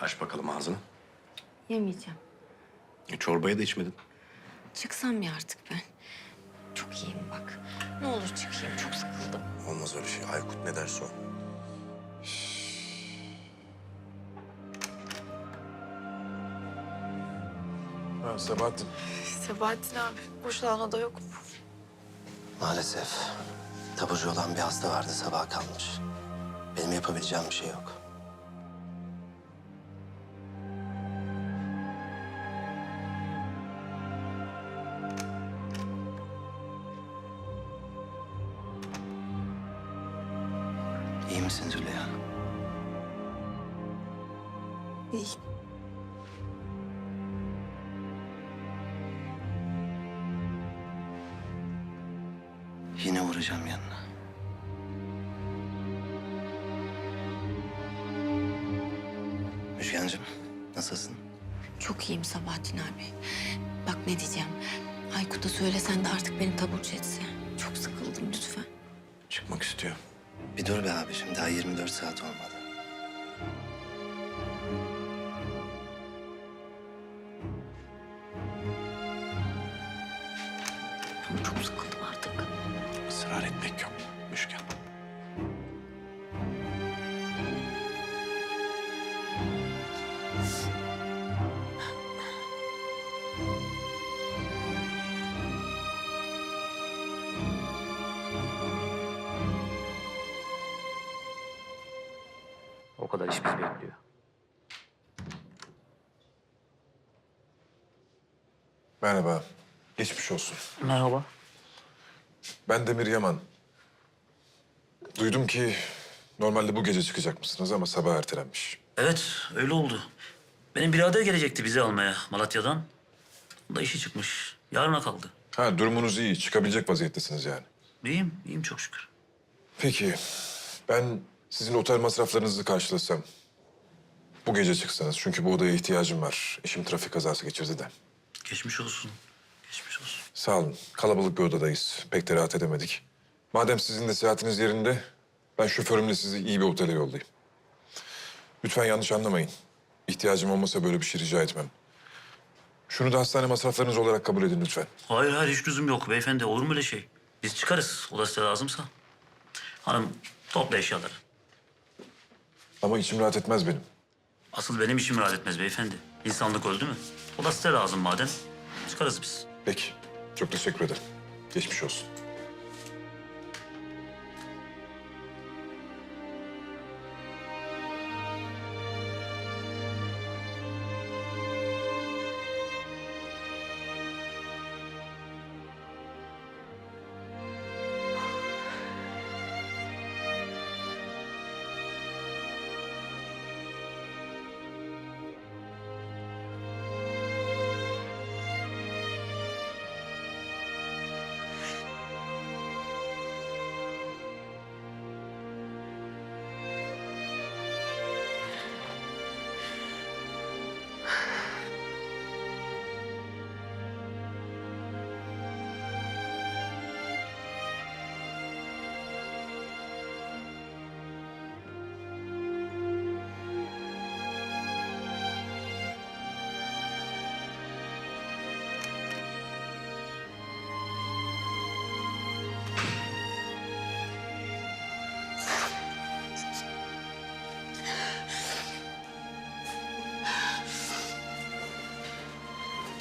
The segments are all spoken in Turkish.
Aç bakalım ağzını. Yemeyeceğim. E, çorbayı da içmedin. Çıksam ya artık ben. Çok iyiyim bak. Ne olur çıkayım. Çok sıkıldım. Olmaz öyle şey. Aykut ne derse o. Ha, Sabahattin. Sebahattin abi boşluğuna da yok mu? Maalesef. Taburcu olan bir hasta vardı sabah kalmış. Benim yapabileceğim bir şey yok. İyi misin Züleyha? İyi. Yine uğrayacağım yanına. Müjgancığım, nasılsın? Çok iyiyim Sabahattin abi. Bak ne diyeceğim. Aykut'a söylesen de artık beni taburcu etse. Çok sıkıldım lütfen. Çıkmak istiyor. Bir dur be abiciğim, daha 24 saat olmadı. Ama çok sıkıldım artık. Israr etmek yok. Müşken. O kadar iş bizi bekliyor. Merhaba. Geçmiş olsun. Merhaba. Ben Demir Yaman. Duydum ki normalde bu gece çıkacakmışsınız ama sabah ertelenmiş. Evet, öyle oldu. Benim birader gelecekti bizi almaya Malatya'dan. O da işi çıkmış. Yarına kaldı. Ha durumunuz iyi. Çıkabilecek vaziyettesiniz yani. İyiyim, iyiyim çok şükür. Peki ben sizin otel masraflarınızı karşılasam. Bu gece çıksanız çünkü bu odaya ihtiyacım var. Eşim trafik kazası geçirdi de. Geçmiş olsun. Geçmiş olsun. Sağ olun. Kalabalık bir odadayız. Pek de rahat edemedik. Madem sizin de seyahatiniz yerinde, ben şoförümle sizi iyi bir otele yollayayım. Lütfen yanlış anlamayın. İhtiyacım olmasa böyle bir şey rica etmem. Şunu da hastane masraflarınız olarak kabul edin lütfen. Hayır hayır hiç lüzum yok beyefendi. Olur mu öyle şey? Biz çıkarız. O da size lazımsa. Hanım topla eşyaları. Ama içim rahat etmez benim. Asıl benim işim rahat etmez beyefendi. İnsanlık öldü mü? O da size lazım madem. Çıkarız biz. Peki. Çok teşekkür ederim. Geçmiş olsun.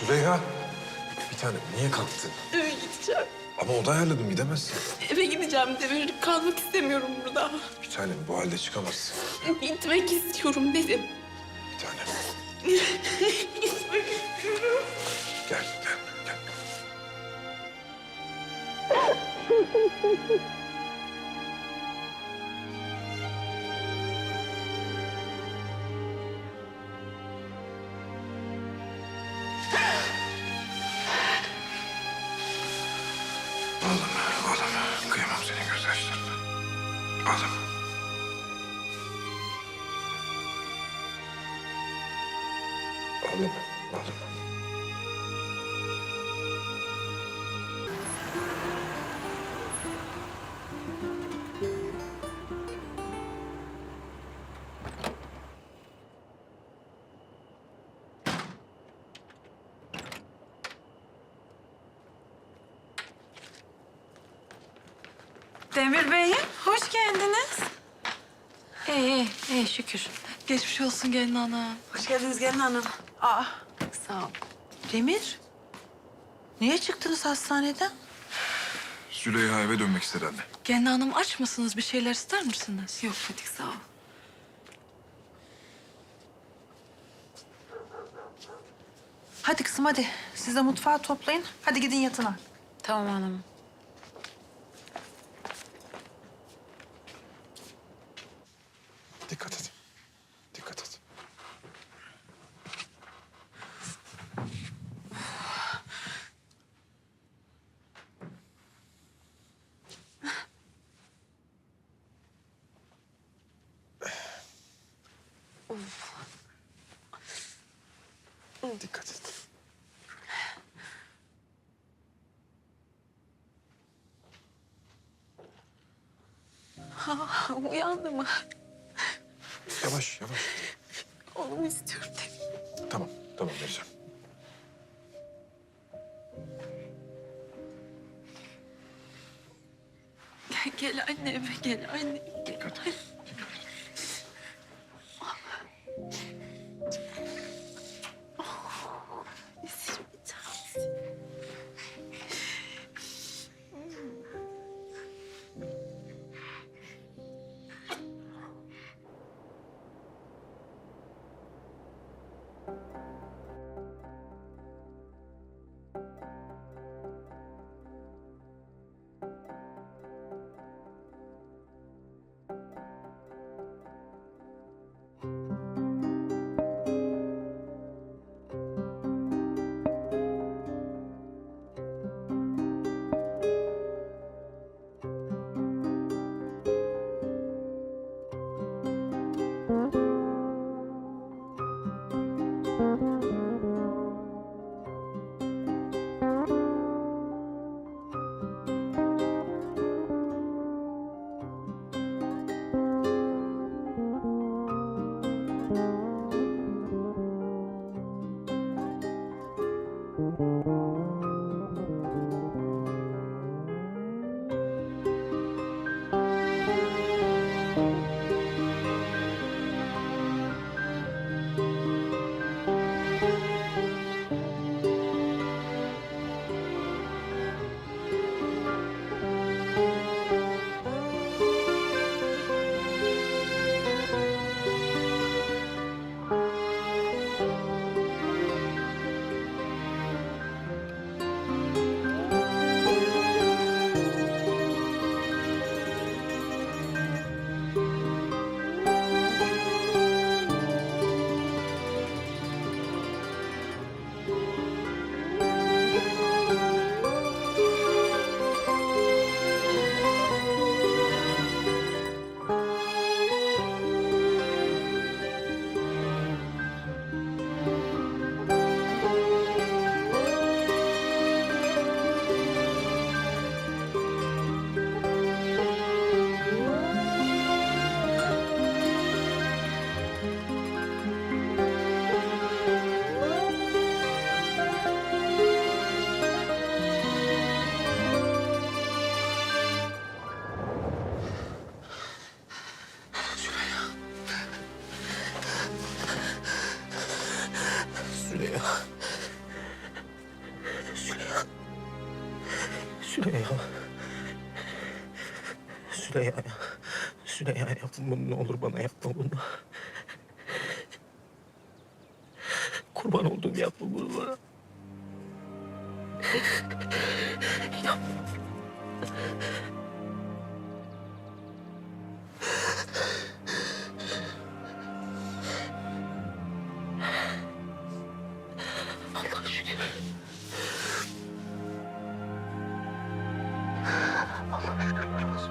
Süleyha. Bir tanem niye kalktın? Eve gideceğim. Ama oda ayarladım gidemezsin. Eve gideceğim Demir. Kalmak istemiyorum burada. Bir tanem bu halde çıkamazsın. Gitmek istiyorum dedim. Bir tanem. Gitmek istiyorum. Gel gel gel. Oğlum. Oğlum, oğlum. Demir Bey'im, hoş geldiniz. İyi, iyi, iyi şükür. Geçmiş olsun gelin hanım. Hoş geldiniz gelin hanım. Aa, Sağ ol. Demir. Niye çıktınız hastaneden? Züleyha eve dönmek istedi anne. Gelin hanım aç mısınız? Bir şeyler ister misiniz? Yok Fadik sağ ol. Hadi kızım hadi. Siz de mutfağı toplayın. Hadi gidin yatına. Tamam hanım. Dikkat et. Dikkat et. Dikkat et. Uyandı mı? Yavaş yavaş. Oğlum istiyorum de. Tamam tamam vereceğim. Gel, gel anneme, gel anne. Gel. Dikkat et. Süleyha. Süleyha. Süleyha. Süleyha yapma bunu ne olur bana yapma bunu. Kurban olduğum yapma bunu bana. Allah Allah şükürler olsun.